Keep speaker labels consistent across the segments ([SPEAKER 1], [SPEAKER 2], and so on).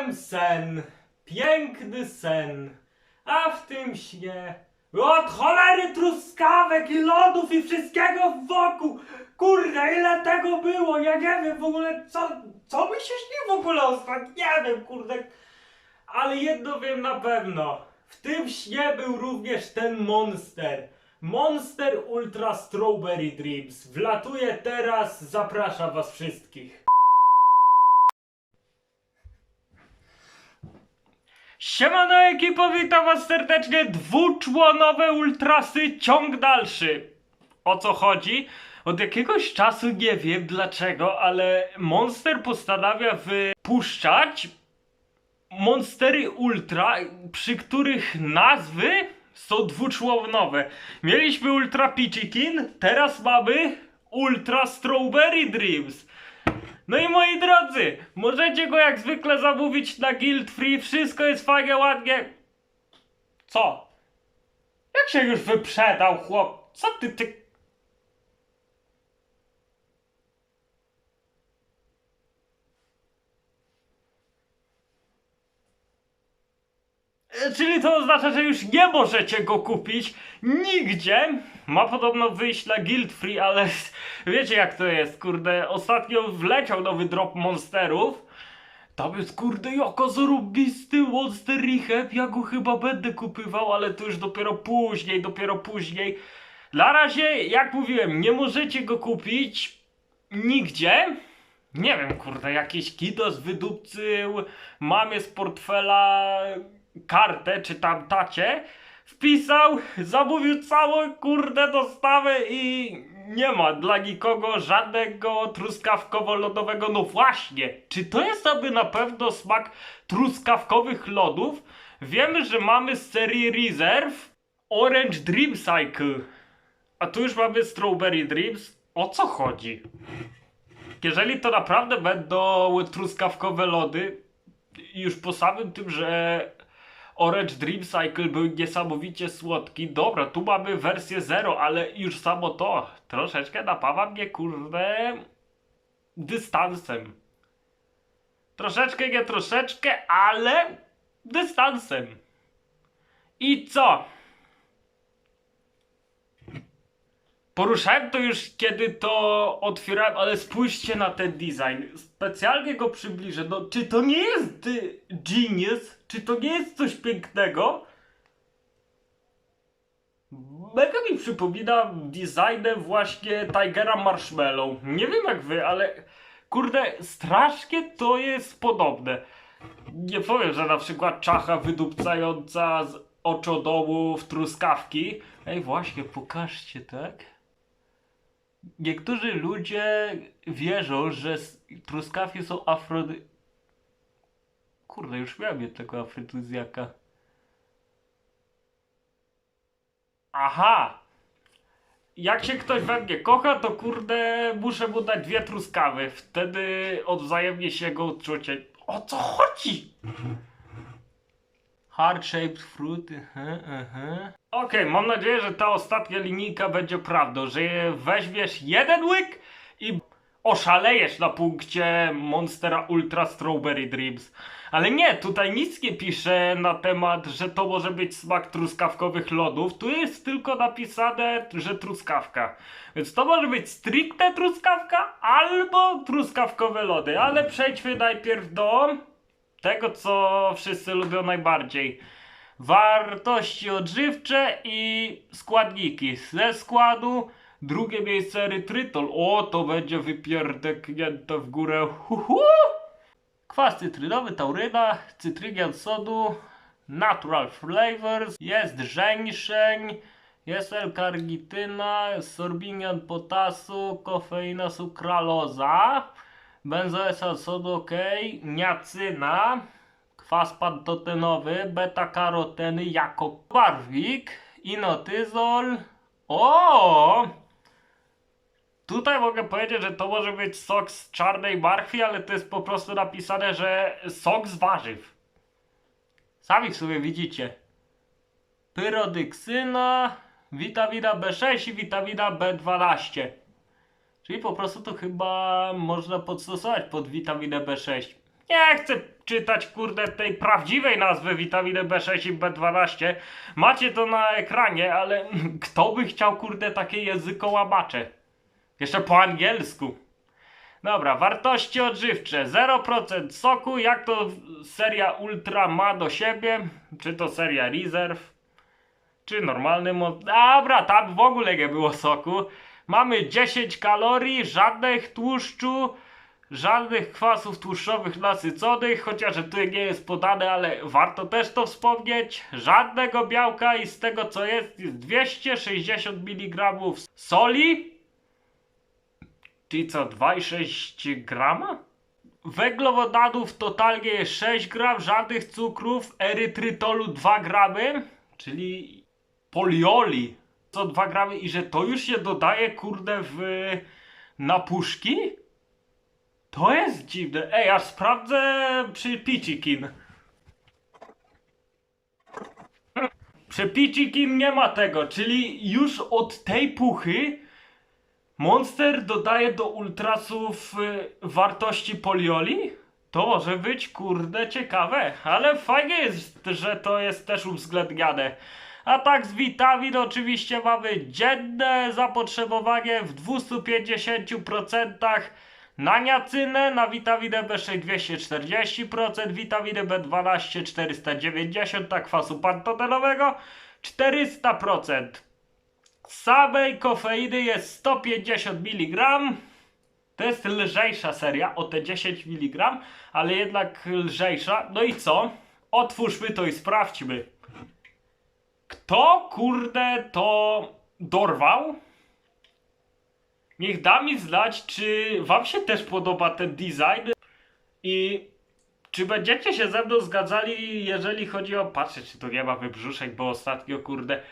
[SPEAKER 1] Miałem sen, piękny sen, a w tym śnie od cholery truskawek i lodów i wszystkiego wokół. Kurde, ile tego było, ja nie wiem w ogóle, co, co mi się śni w ogóle ostatnio, nie wiem, kurde. Ale jedno wiem na pewno, w tym śnie był również ten monster. Monster Ultra Strawberry Dreams. Wlatuje teraz, zapraszam was wszystkich. Siemano ekipo, witam was serdecznie, dwuczłonowe ultrasy, ciąg dalszy. O co chodzi? Od jakiegoś czasu nie wiem dlaczego, ale Monster postanawia wypuszczać Monstery Ultra, przy których nazwy są dwuczłonowe. Mieliśmy Ultra Peachikin, teraz mamy Ultra Strawberry Dreams. No i moi drodzy, możecie go jak zwykle zamówić na Guild Free, wszystko jest fajnie, ładnie. Co? Jak się już wyprzedał, chłop? Co ty, ty... Czyli to oznacza, że już nie możecie go kupić nigdzie. Ma podobno wyjść na Guild Free, ale wiecie jak to jest, kurde. Ostatnio wleciał nowy drop monsterów. Tam jest kurde jaka zarobisty Monster Rehab, ja go chyba będę kupywał, ale to już dopiero później, dopiero później. Na razie, jak mówiłem, nie możecie go kupić nigdzie. Nie wiem, kurde, jakiś kidos wydupcył mamie z portfela kartę, czy tam tacie, wpisał, zamówił całą kurde dostawę i nie ma dla nikogo żadnego truskawkowo-lodowego. No właśnie, czy to jest aby na pewno smak truskawkowych lodów? Wiemy, że mamy z serii Reserve Orange Dream Cycle, a tu już mamy Strawberry Dreams. O co chodzi? Jeżeli to naprawdę będą truskawkowe lody, już po samym tym, że Orange Dream Cycle był niesamowicie słodki. Dobra, tu mamy wersję 0, ale już samo to troszeczkę napawa mnie, kurde, dystansem. Troszeczkę, nie troszeczkę, ale dystansem. I co? Poruszałem to już kiedy to otwierałem, ale spójrzcie na ten design. Specjalnie go przybliżę. No, czy to nie jest y, genius? Czy to nie jest coś pięknego? Mega mi przypomina designem właśnie Tigera Marshmallow. Nie wiem jak wy, ale kurde, strasznie to jest podobne. Nie powiem, że na przykład czacha wydupcająca z oczodołów truskawki. Ej, właśnie, pokażcie, tak? Niektórzy ludzie wierzą, że truskawki są afrody... Kurde, już miałem tego afrodyzjaka. Aha! Jak się ktoś we mnie kocha, to kurde muszę mu dać dwie truskawy. Wtedy odwzajemnie się go uczucie. O co chodzi? Heart shaped fruit. aha, aha. Okej, mam nadzieję, że ta ostatnia linijka będzie prawdą, że weźmiesz jeden łyk oszalejesz na punkcie Monstera Ultra Strawberry Dreams. Ale nie, tutaj nic nie pisze na temat, że to może być smak truskawkowych lodów. Tu jest tylko napisane, że truskawka. Więc to może być stricte truskawka albo truskawkowe lody. Ale przejdźmy najpierw do tego, co wszyscy lubią najbardziej. Wartości odżywcze i składniki. Ze składu drugie miejsce erytrytol. O, to będzie wypierdeknięte w górę. Huhu! Kwas cytrynowy, tauryna, cytrygian sodu, natural flavors, jest żeńszeń, jest L-karnityna, sorbinian potasu, kofeina sukraloza, benzoesal sodu ok, niacyna, kwas pantotenowy, beta-karoteny jako barwik, inotyzol. O! Tutaj mogę powiedzieć, że to może być sok z czarnej marchwi, ale to jest po prostu napisane, że sok z warzyw. Sami w sobie widzicie. Pyrodyksyna, witamina B6 i witamina B12. Czyli po prostu to chyba można podstosować pod witaminę B6. Nie chcę czytać, kurde, tej prawdziwej nazwy witaminy B6 i B12. Macie to na ekranie, ale kto by chciał, kurde, takie językołamacze? Jeszcze po angielsku. Dobra, wartości odżywcze 0% soku, jak to seria Ultra ma do siebie, czy to seria Reserve, czy normalny mod... Dobra, tam w ogóle nie było soku. Mamy 10 kalorii, żadnych tłuszczu, żadnych kwasów tłuszczowych nasyconych, chociaż tu nie jest podane, ale warto też to wspomnieć. Żadnego białka i z tego co jest, jest 260 mg soli, Czyli co, 2,6 grama? Węglowodanów totalnie jest 6 gram, żadnych cukrów, erytrytolu 2 gramy, czyli polioli co 2 gramy i że to już się dodaje kurde w napuszki? To jest dziwne. Ej, aż sprawdzę przy Pichikin. Przy Pichikin nie ma tego, czyli już od tej puchy Monster dodaje do ultrasów y, wartości polioli? To może być kurde ciekawe, ale fajnie jest, że to jest też uwzględniane. A tak z witamin oczywiście mamy dzienne zapotrzebowanie w 250% na niacynę, na witaminę B6 240%, witaminę B12 490, tak kwasu pantotenowego 400%. Samej kofeiny jest 150 mg. To jest lżejsza seria o te 10 mg, ale jednak lżejsza. No i co? Otwórzmy to i sprawdźmy. Kto kurde to dorwał? Niech da mi znać, czy wam się też podoba ten design i czy będziecie się ze mną zgadzali, jeżeli chodzi o... Patrzę, czy tu nie ma wybrzuszek, bo ostatnio, kurde...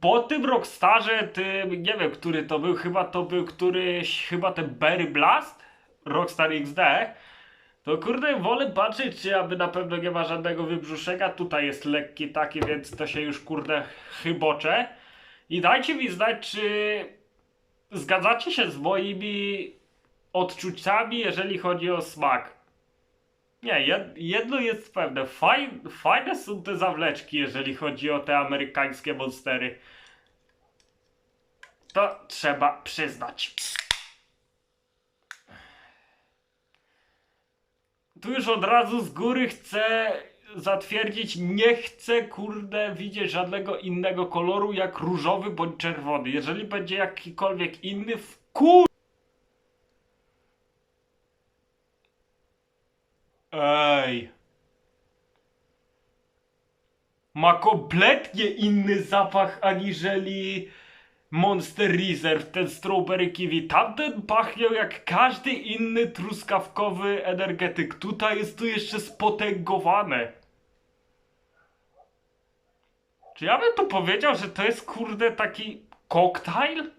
[SPEAKER 1] Po tym Rockstarze, tym, nie wiem, który to był, chyba to był któryś, chyba ten Berry Blast? Rockstar XD. To kurde, wolę patrzeć, czy aby na pewno nie ma żadnego wybrzuszeka. Tutaj jest lekki taki, więc to się już kurde chybocze. I dajcie mi znać, czy zgadzacie się z moimi odczuciami, jeżeli chodzi o smak. Nie, jed, jedno jest pewne. Faj, fajne są te zawleczki, jeżeli chodzi o te amerykańskie monstery. To trzeba przyznać. Tu już od razu z góry chcę zatwierdzić, nie chcę kurde widzieć żadnego innego koloru jak różowy bądź czerwony. Jeżeli będzie jakikolwiek inny, w kur... Ej. Ma kompletnie inny zapach aniżeli Monster Reserve, ten Strawberry Kiwi. Tamten pachniał jak każdy inny truskawkowy energetyk. Tutaj jest tu jeszcze spotęgowane. Czy ja bym tu powiedział, że to jest kurde taki koktajl?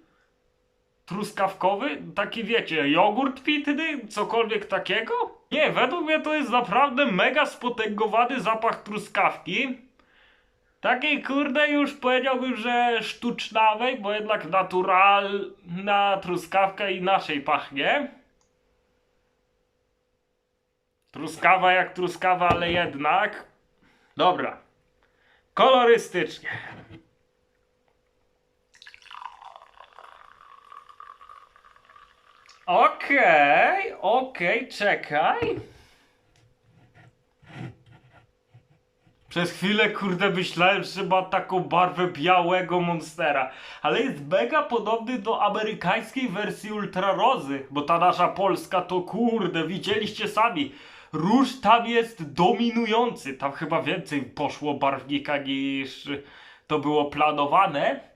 [SPEAKER 1] Truskawkowy? Taki wiecie, jogurt pitny? Cokolwiek takiego? Nie, według mnie to jest naprawdę mega spotęgowany zapach truskawki. Takiej kurde już powiedziałbym, że sztucznawej, bo jednak naturalna truskawka inaczej pachnie. Truskawa jak truskawa, ale jednak. Dobra. Kolorystycznie. Okej, okej, czekaj. Przez chwilę, kurde, myślałem, że ma taką barwę białego monstera. Ale jest mega podobny do amerykańskiej wersji Ultrarozy. Bo ta nasza polska to, kurde, widzieliście sami. Róż tam jest dominujący. Tam chyba więcej poszło barwnika niż to było planowane.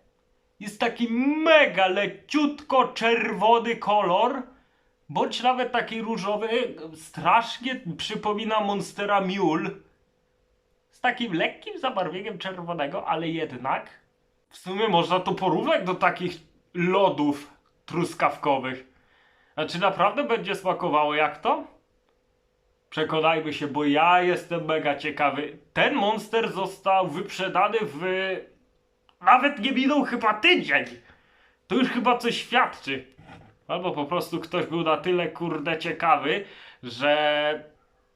[SPEAKER 1] Jest taki mega leciutko czerwony kolor. Bądź nawet taki różowy. Strasznie przypomina Monstera Mule z takim lekkim zabarwieniem czerwonego, ale jednak w sumie można to porównać do takich lodów truskawkowych. Czy naprawdę będzie smakowało jak to? Przekonajmy się, bo ja jestem mega ciekawy. Ten monster został wyprzedany w... Nawet nie minął chyba tydzień. To już chyba coś świadczy. Albo po prostu ktoś był na tyle kurde ciekawy, że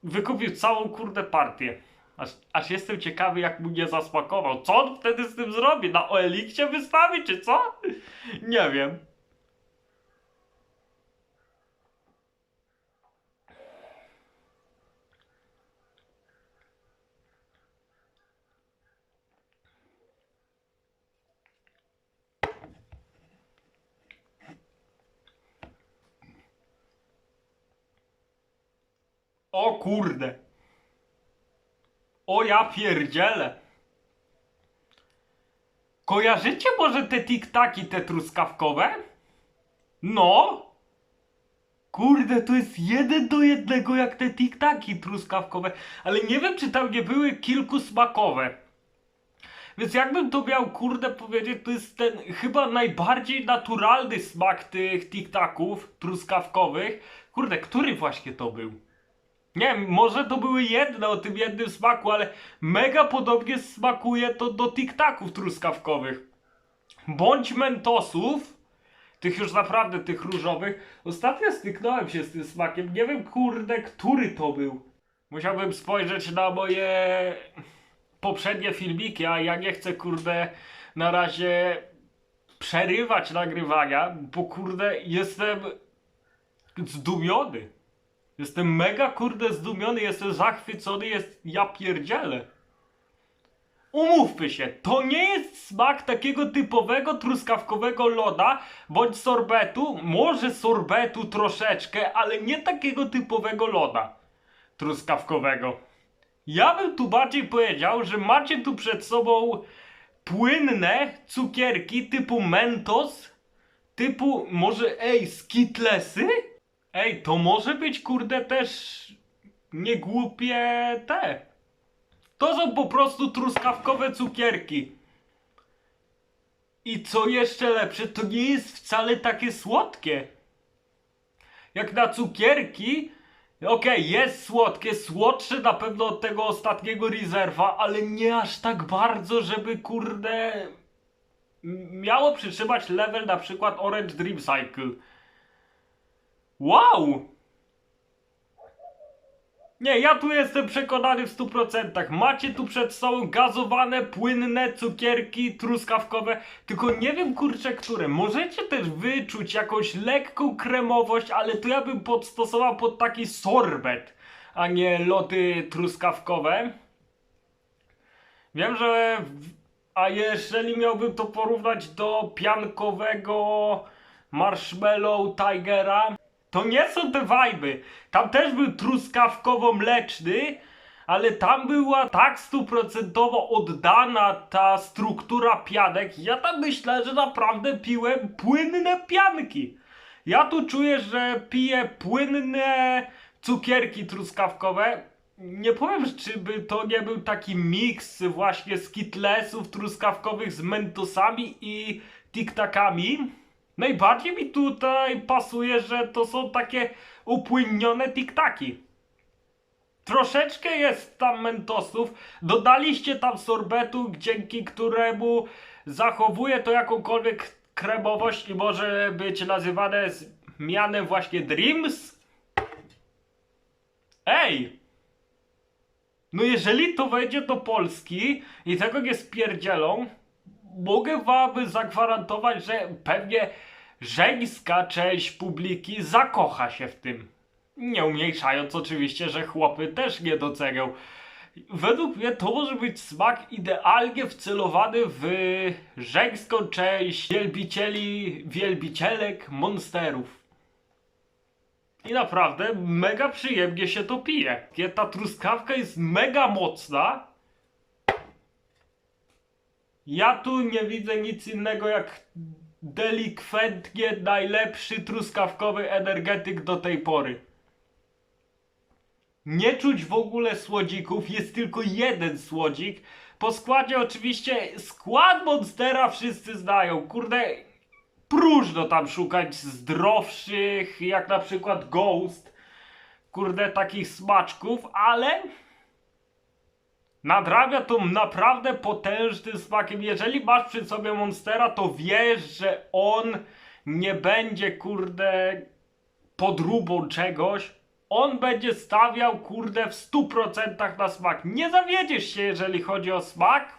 [SPEAKER 1] wykupił całą kurde partię. Aż, aż jestem ciekawy, jak mu nie zasmakował. Co on wtedy z tym zrobi? Na OLX wystawi, czy co? Nie wiem. O kurde. O ja pierdzielę. Kojarzycie może te tiktaki, te truskawkowe? No. Kurde, to jest jeden do jednego jak te tiktaki truskawkowe. Ale nie wiem, czy tam nie były kilku smakowe. Więc jakbym to miał, kurde, powiedzieć, to jest ten chyba najbardziej naturalny smak tych tiktaków truskawkowych. Kurde, który właśnie to był? Nie wiem, może to były jedne o tym jednym smaku, ale mega podobnie smakuje to do tiktaków truskawkowych. Bądź mentosów, tych już naprawdę tych różowych. Ostatnio styknąłem się z tym smakiem. Nie wiem, kurde, który to był. Musiałbym spojrzeć na moje poprzednie filmiki, a ja nie chcę, kurde, na razie przerywać nagrywania, bo kurde, jestem zdumiony. Jestem mega kurde zdumiony, jestem zachwycony, jest ja pierdzielę. Umówmy się, to nie jest smak takiego typowego truskawkowego loda bądź sorbetu, może sorbetu troszeczkę, ale nie takiego typowego loda truskawkowego. Ja bym tu bardziej powiedział, że macie tu przed sobą płynne cukierki typu Mentos, typu może ej Skitlesy? Ej, to może być kurde też niegłupie te. To są po prostu truskawkowe cukierki. I co jeszcze lepsze, to nie jest wcale takie słodkie. Jak na cukierki, okej, jest słodkie, słodsze na pewno od tego ostatniego rezerwa, ale nie aż tak bardzo, żeby kurde miało przytrzymać level na przykład Orange Dream Cycle. Wow! Nie, ja tu jestem przekonany w 100%. Macie tu przed sobą gazowane, płynne cukierki truskawkowe, tylko nie wiem kurczę które. Możecie też wyczuć jakąś lekką kremowość, ale to ja bym podstosował pod taki sorbet, a nie lody truskawkowe. Wiem, że. A jeżeli miałbym to porównać do piankowego marshmallow Tigera, to nie są te wajby. Tam też był truskawkowo-mleczny, ale tam była tak stuprocentowo oddana ta struktura pianek. Ja tam myślę, że naprawdę piłem płynne pianki. Ja tu czuję, że piję płynne cukierki truskawkowe. Nie powiem, czy by to nie był taki miks właśnie skitlesów truskawkowych z mentosami i tiktakami. Najbardziej mi tutaj pasuje, że to są takie upłynione tiktaki. Troszeczkę jest tam mentosów. Dodaliście tam sorbetu, dzięki któremu zachowuje to jakąkolwiek kremowość i może być nazywane mianem właśnie Dreams. Ej! No jeżeli to wejdzie do Polski i tego nie spierdzielą, mogę wam zagwarantować, że pewnie żeńska część publiki zakocha się w tym. Nie umniejszając oczywiście, że chłopy też nie docenią. Według mnie to może być smak idealnie wcelowany w żeńską część wielbicieli, wielbicielek monsterów. I naprawdę mega przyjemnie się to pije. Ta truskawka jest mega mocna. Ja tu nie widzę nic innego jak delikwentnie najlepszy truskawkowy energetyk do tej pory. Nie czuć w ogóle słodzików, jest tylko jeden słodzik. Po składzie oczywiście skład Monstera wszyscy znają. Kurde, próżno tam szukać zdrowszych, jak na przykład Ghost. Kurde, takich smaczków, ale nadrabia to naprawdę potężnym smakiem. Jeżeli masz przy sobie Monstera, to wiesz, że on nie będzie, kurde, podróbą czegoś. On będzie stawiał, kurde, w 100% na smak. Nie zawiedziesz się, jeżeli chodzi o smak.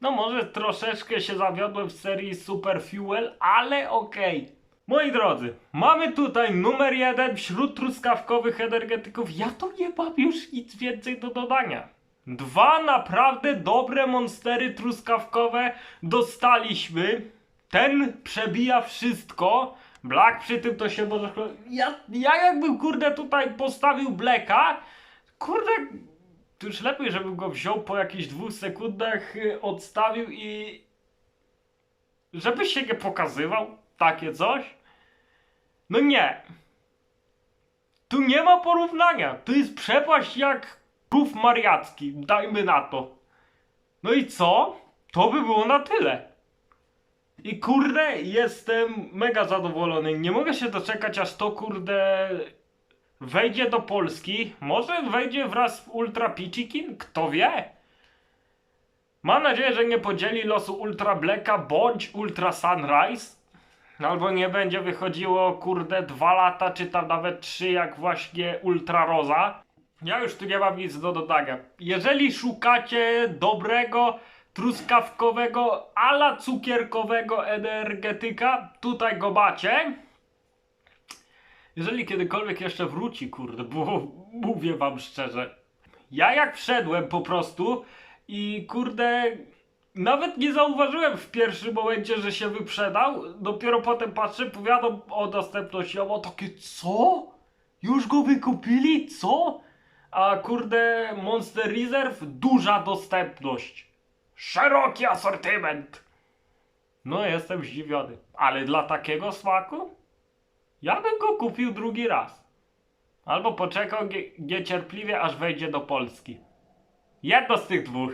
[SPEAKER 1] No może troszeczkę się zawiodłem w serii Super Fuel, ale okej. Moi drodzy, mamy tutaj numer jeden wśród truskawkowych energetyków. Ja tu nie mam już nic więcej do dodania. Dwa naprawdę dobre monstery truskawkowe dostaliśmy. Ten przebija wszystko. Black przy tym to się może... Ja, ja jakbym kurde tutaj postawił Blacka, kurde... To już lepiej, żebym go wziął po jakichś dwóch sekundach, y, odstawił i... Żeby się nie pokazywał, takie coś. No nie. Tu nie ma porównania. To jest przepaść jak kuf mariacki. Dajmy na to. No i co? To by było na tyle. I kurde, jestem mega zadowolony. Nie mogę się doczekać, aż to kurde wejdzie do Polski. Może wejdzie wraz z Ultra Pichikin? Kto wie? Mam nadzieję, że nie podzieli losu Ultra Blacka bądź Ultra Sunrise. Albo nie będzie wychodziło, kurde, dwa lata, czy tam nawet trzy, jak właśnie Ultra Roza. Ja już tu nie mam nic do dodania. Jeżeli szukacie dobrego, truskawkowego, ala cukierkowego energetyka, tutaj go macie. Jeżeli kiedykolwiek jeszcze wróci, kurde, bo mówię wam szczerze. Ja jak wszedłem po prostu i kurde, nawet nie zauważyłem w pierwszym momencie, że się wyprzedał. Dopiero potem patrzę, powiadam o dostępności. O takie, co? Już go wykupili? Co? A kurde, Monster Reserve, duża dostępność. Szeroki asortyment. No, jestem zdziwiony. Ale dla takiego smaku? Ja bym go kupił drugi raz. Albo poczekał niecierpliwie, aż wejdzie do Polski. Jedno z tych dwóch.